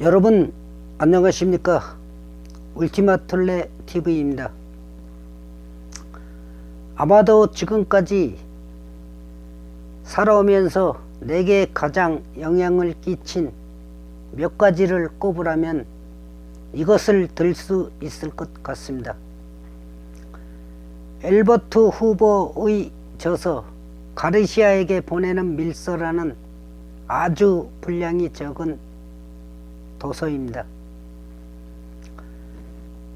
여러분 안녕하십니까 울티마툴레 TV입니다. 아마도 지금까지 살아오면서 내게 가장 영향을 끼친 몇 가지를 꼽으라면 이것을 들 수 있을 것 같습니다. 엘버트 후보의 저서 가르시아에게 보내는 밀서라는 아주 분량이 적은 도서입니다.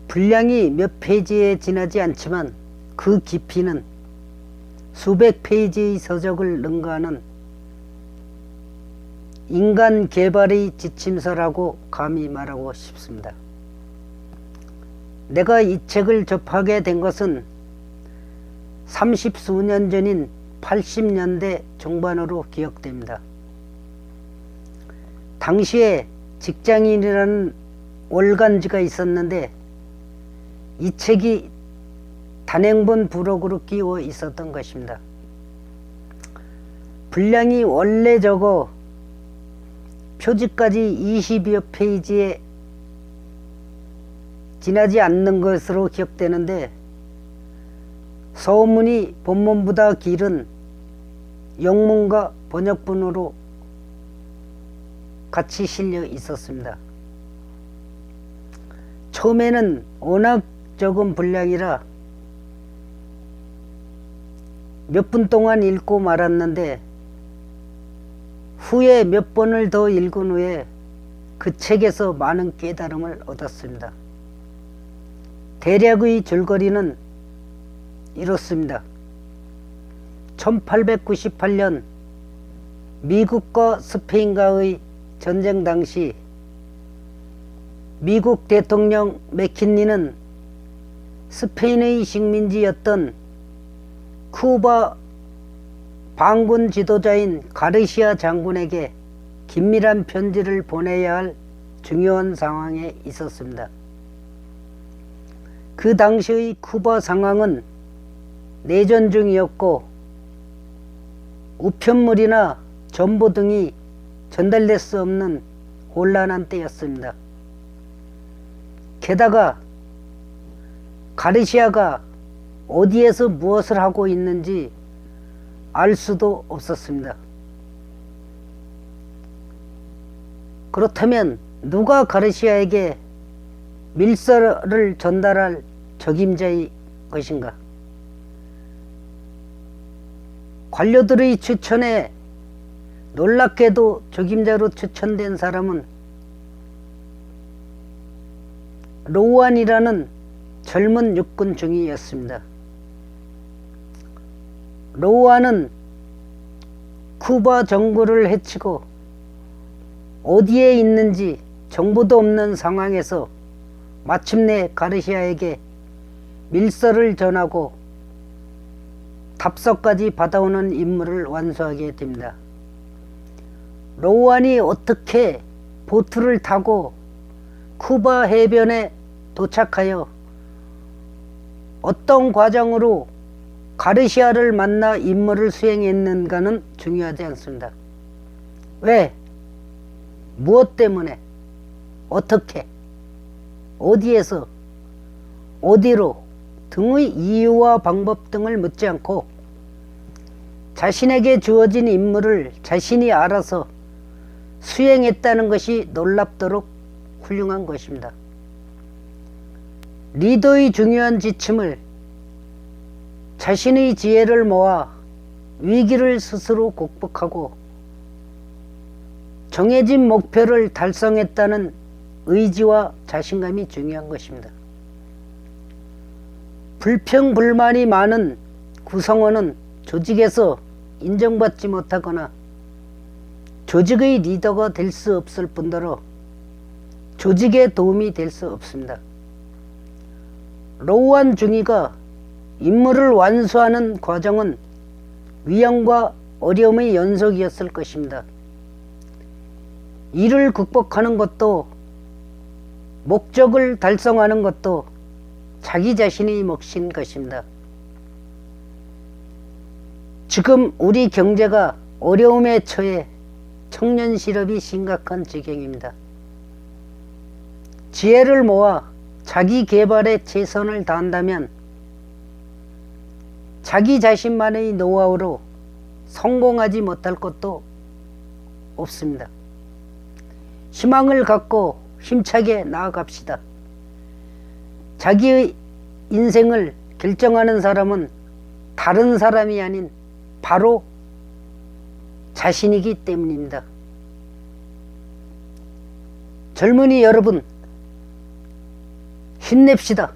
분량이 몇 페이지에 지나지 않지만 그 깊이는 수백 페이지의 서적을 능가하는 인간 개발의 지침서라고 감히 말하고 싶습니다. 내가 이 책을 접하게 된 것은 30수 년 전인 80년대 중반으로 기억됩니다. 당시에 직장인이라는 월간지가 있었는데 이 책이 단행본 부록으로 끼워 있었던 것입니다. 분량이 원래 적어 표지까지 20여 페이지에 지나지 않는 것으로 기억되는데 서문이 본문보다 길은 영문과 번역본으로 같이 실려 있었습니다. 처음에는 워낙 적은 분량이라 몇 분 동안 읽고 말았는데 후에 몇 번을 더 읽은 후에 그 책에서 많은 깨달음을 얻었습니다. 대략의 줄거리는 이렇습니다. 1898년 미국과 스페인과의 전쟁 당시 미국 대통령 맥킨리는 스페인의 식민지였던 쿠바 반군 지도자인 가르시아 장군에게 긴밀한 편지를 보내야 할 중요한 상황에 있었습니다. 그 당시의 쿠바 상황은 내전 중이었고 우편물이나 정보 등이 전달될 수 없는 곤란한 때였습니다. 게다가 가르시아가 어디에서 무엇을 하고 있는지 알 수도 없었습니다. 그렇다면 누가 가르시아에게 밀서를 전달할 적임자의 것인가? 관료들의 추천에 놀랍게도 적임자로 추천된 사람은 로우안이라는 젊은 육군 중위였습니다. 로우안은 쿠바 정부를 해치고 어디에 있는지 정보도 없는 상황에서 마침내 가르시아에게 밀서를 전하고 답서까지 받아오는 임무를 완수하게 됩니다. 로우안이 어떻게 보트를 타고 쿠바 해변에 도착하여 어떤 과정으로 가르시아를 만나 임무를 수행했는가는 중요하지 않습니다. 왜? 무엇 때문에? 어떻게? 어디에서? 어디로? 등의 이유와 방법 등을 묻지 않고 자신에게 주어진 임무를 자신이 알아서 수행했다는 것이 놀랍도록 훌륭한 것입니다. 리더의 중요한 지침을 자신의 지혜를 모아 위기를 스스로 극복하고 정해진 목표를 달성했다는 의지와 자신감이 중요한 것입니다. 불평불만이 많은 구성원은 조직에서 인정받지 못하거나 조직의 리더가 될 수 없을 뿐더러 조직에 도움이 될 수 없습니다. 로우한 중위가 임무를 완수하는 과정은 위험과 어려움의 연속이었을 것입니다. 이를 극복하는 것도 목적을 달성하는 것도 자기 자신이 몫인 것입니다. 지금 우리 경제가 어려움에 처해 청년 실업이 심각한 지경입니다. 지혜를 모아 자기 개발에 최선을 다한다면 자기 자신만의 노하우로 성공하지 못할 것도 없습니다. 희망을 갖고 힘차게 나아갑시다. 자기의 인생을 결정하는 사람은 다른 사람이 아닌 바로 자신이기 때문입니다. 젊은이 여러분, 힘냅시다.